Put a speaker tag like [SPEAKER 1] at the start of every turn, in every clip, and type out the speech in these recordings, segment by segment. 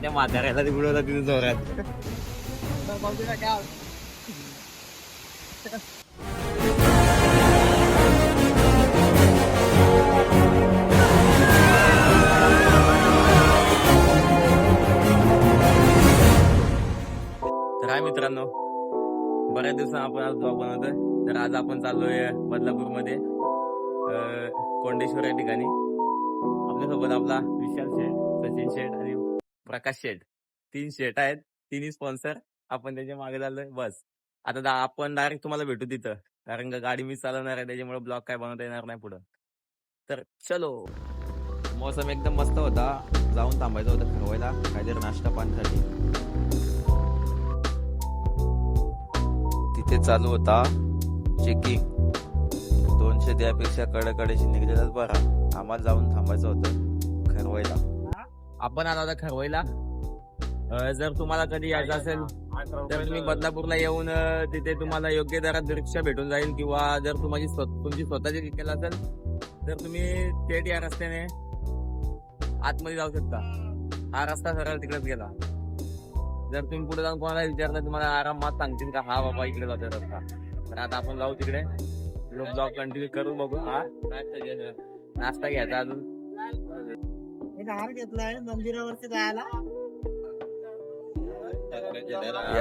[SPEAKER 1] त्या म्हाताऱ्याला ते बुडवला तिथे जोरात. तर काय मित्रांनो बऱ्याच दिवसांनी आपण आज ब्लॉग बनवतोय. तर आज आपण चाललोय बदलापूरमध्ये कोंडेश्वर या ठिकाणी. आपल्यासोबत आपला विशाल शेठ सचिन शेठ आणि प्रकाश शेठ. तीन शेट आहेत तिन्ही स्पॉन्सर आपण त्याच्यामागे झालोय बस. आता दा- आपण डायरेक्ट तुम्हाला भेटू तिथं. कारण का गाडी मी चालवणार आहे त्याच्यामुळे ब्लॉक काय बनवता येणार नाही पुढं. तर चलो. मौसम एकदम मस्त होता. जाऊन थांबायचं होतं खरवायला काहीतरी नाश्ता पाणीसाठी तिथे चालू होता चेकिंग दोनशे त्यापेक्षा कडकडेशी निघलेलाच बरा. आम्हाला जाऊन थांबायचं होतं खरवायला आपण आलो होता अं, जर तुम्हाला कधी यायचं असेल तर तुम्ही बदलापूरला येऊन अं, तिथे तुम्हाला योग्य दरात रिक्षा भेटून जाईल किंवा जर तुम्हाला तुमची स्वतःची रिक्षा असेल तर तुम्ही थेट या रस्त्याने आतमध्ये जाऊ शकता. हा रस्ता सरळ तिकडेच गेला. जर तुम्ही पुढे जाऊन कोणाला विचारलं तुम्हाला आरामात सांगतील का हा बाबा इकडे जातोय रस्ता. तर आता आपण जाऊ तिकडे. ब्लॉग कंटिन्यू करू बघू. हा. नाश्ता घ्यायचा अजून.
[SPEAKER 2] घेतलाय मंदिरावरती जायला.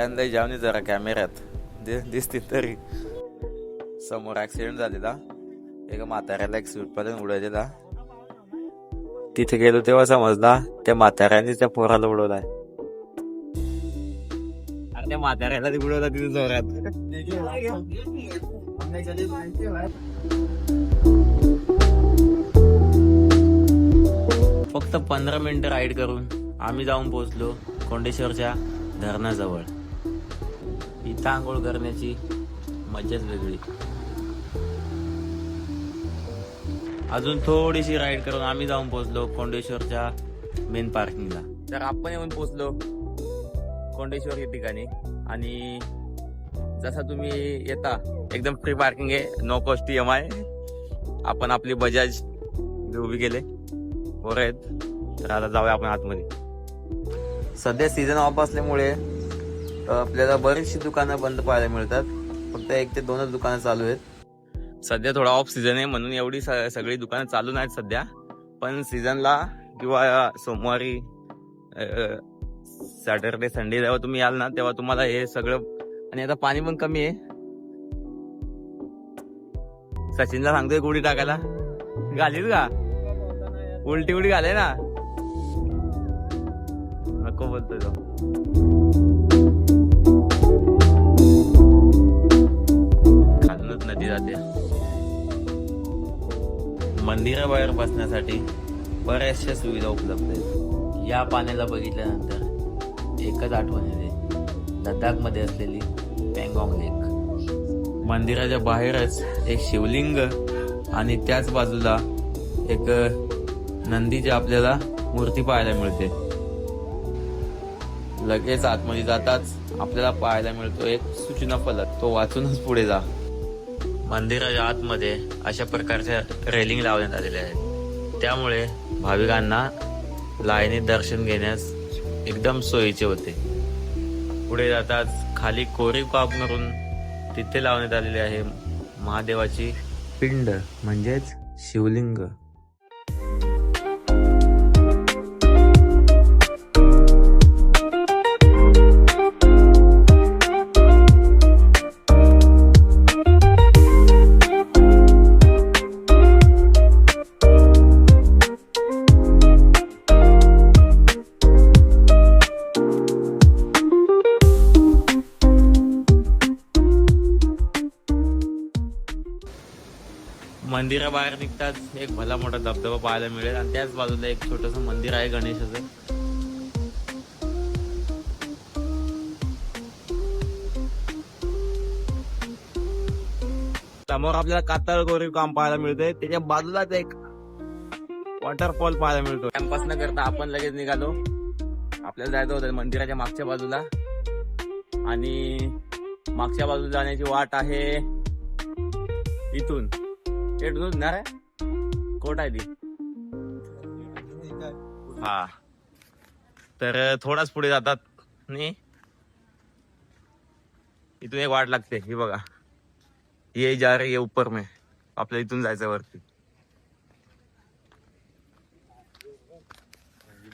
[SPEAKER 1] यंदा जाऊन जरा कॅमेऱ्यात. दिसतील तरी. समोर ऍक्सिडेंट झालेला. एका म्हाताऱ्याला एक सूट पर्यंत उडवलेला. तिथे गेलो तेव्हा समजला त्या म्हाताऱ्याने त्या पोराला उडवलाय. त्या म्हाताऱ्याला ते उडवला तिथे जोरात. फक्त पंधरा मिनिटं राईड करून आम्ही जाऊन पोहोचलो कोंडेश्वरच्या धरणाजवळ. इथं आंघोळ करण्याची मजाच वेगळी. अजून थोडीशी राईड करून आम्ही जाऊन पोहोचलो कोंडेश्वरच्या मेन पार्किंगला तर आपण येऊन पोहोचलो कोंडेश्वर या ठिकाणी. आणि जसा तुम्ही येता एकदम फ्री पार्किंग आहे नो कॉस्ट एम आय आपण आपली बजाज उभी केले. बरं आहेत तर आता जाऊया आपण आतमध्ये. सध्या सीझन ऑफ असल्यामुळे आपल्याला बरीचशी दुकानं बंद पाहायला मिळतात. फक्त एक ते दोनच दुकानं चालू आहेत. सध्या थोडा ऑफ सीझन आहे म्हणून एवढी स- सगळी दुकानं चालू नाहीत सध्या. पण सीझनला किंवा सोमवारी सॅटरडे संडे जेव्हा तुम्ही याल ना तेव्हा तुम्हाला हे सगळं आणि आता पाणी पण कमी आहे. सचिनला सांगतोय गुढी टाकायला. घालील का? उलटी उलटी घाले ना. नको बोलतोय तो. खालूनच नदी जाते. मंदिराबाहेर बसण्यासाठी बऱ्याचशा सुविधा उपलब्ध आहेत. या पाण्याला बघितल्यानंतर एकच आठवण येते. लडाखमध्ये असलेली पँगॉंग लेक. मंदिराच्या बाहेरच एक शिवलिंग आणि त्याच बाजूला एक नंदीची आपल्याला मूर्ती पाहायला मिळते. लगेच आतमध्ये जाताच आपल्याला पाहायला मिळतो एक सूचना फलक. तो वाचूनच पुढे जा. मंदिराच्या आतमध्ये अशा प्रकारच्या रेलिंग लावण्यात आलेल्या आहेत. त्यामुळे भाविकांना लाईनीत दर्शन घेण्यास एकदम सोयीचे होते. पुढे जाताच खाली कोरीव काप करून तिथे लावण्यात आलेले आहे महादेवाची पिंड म्हणजेच शिवलिंग. मंदिराबाहेर निघताच एक भला मोठा धबधबा पाहायला मिळेल. आणि त्याच बाजूला एक छोटस मंदिर आहे गणेशाचं. समोर आपल्याला कातळ कोरीव काम पाहायला मिळतंय. त्याच्या बाजूलाच एक वॉटरफॉल पाहायला मिळतो कॅम्पस न करता आपण लगेच निघालो. आपल्याला जायचं होतं मंदिराच्या मागच्या बाजूला. आणि मागच्या बाजूला जाण्याची वाट आहे इथून. ना रे कोट आहे ती. हा. तर थोडाच पुढे जातात. आणि इथून एक वाट लागते ही बघा. ये जा रे ये ऊपर में. आपल्या इथून जायचं वरती.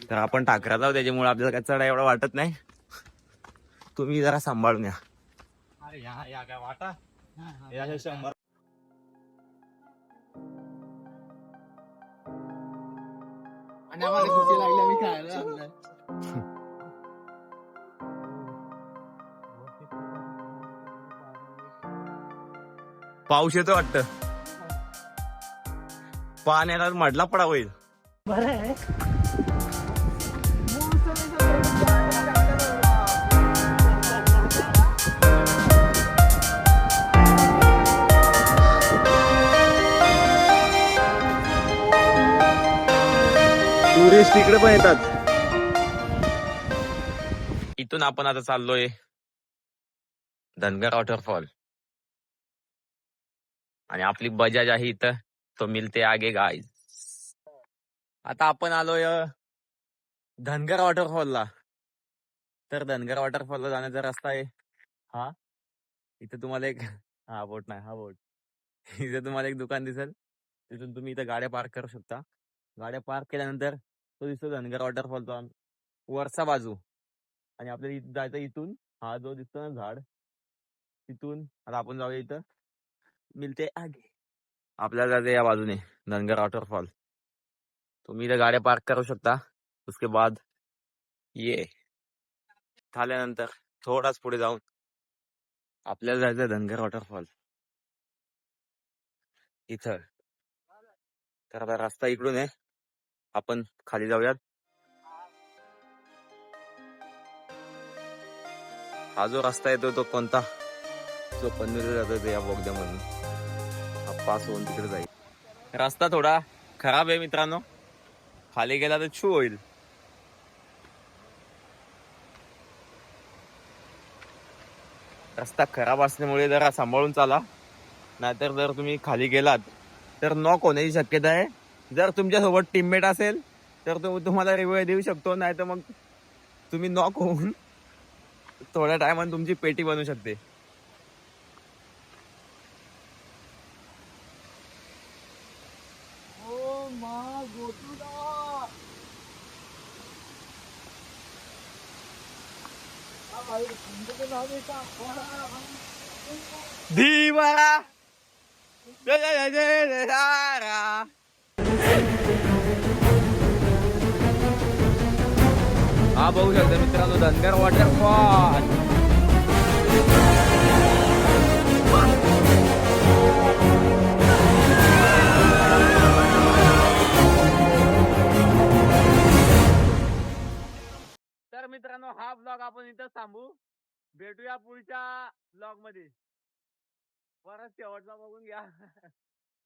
[SPEAKER 1] तर आपण टाकरा जाऊ त्याच्यामुळे आपल्याला काय चढा एवढं वाटत नाही. तुम्ही जरा सांभाळून या.
[SPEAKER 2] अरे या या काय वाटा. या शंभर. आणि आम्हाला कुठे लागली आम्ही खायला
[SPEAKER 1] पाऊस येतो वाटत. पाण्याला मडला पडा होईल. टुरिस्ट इकडे पण येतात. इथून आपण आता चाललोय धनगर वॉटरफॉल आणि आपली बजाज आहे इथं. तो मिलते आगे गाय आता आपण आलोय धनगर वॉटरफॉलला तर धनगर वॉटरफॉलला जाण्याचा रस्ता आहे. हा? इथं तुम्हाला एक हा बोट नाही हा बोट. इथं तुम्हाला एक दुकान दिसेल. तिथून तुम्ही इथं गाड्या पार्क करू शकता. गाड्या पार्क केल्यानंतर तो दिसतो धनगर वॉटरफॉलचा वरचा बाजू. आणि आपल्याला इथं जायचं इथून. हा जो दिसतो ना झाड. तिथून आता आपण जाऊया इथं. मिलते आगे. आपल्याला जायचं या बाजूने. धनगर वॉटरफॉल तुम्ही इथं गाड्या पार्क करू शकता. उसके बाद ये. झाल्यानंतर थोडाच पुढे जाऊन आपल्याला जायचं धनगर वॉटरफॉल इथं. तर आता रस्ता इकडून आहे. आपण खाली जाऊयात. हा जो रस्ता येतो तो कोणता? जो पनवेल जातो या बोगद्यामधून. हा पास होऊन तिकडे जाईल. रस्ता थोडा खराब आहे मित्रांनो. खाली गेला तर छू होईल. रस्ता खराब असल्यामुळे जरा सांभाळून चाला. नाहीतर जर तुम्ही खाली गेलात तर नॉक होण्याची शक्यता आहे. जर तुमच्यासोबत टीममेट असेल तर तो तुम्हाला रिव्ह्यू देऊ शकतो नाही तर मग तुम्ही नॉक होऊन थोड्या टायमात तुमची पेटी बनू शकते
[SPEAKER 2] ओ
[SPEAKER 1] हा बघू शकता मित्रांनो धनगर वॉटरफॉल तर मित्रांनो हा ब्लॉग आपण इथं थांबू. भेटूया पुढच्या ब्लॉगमध्ये. परत शेवटचा बघून घ्या.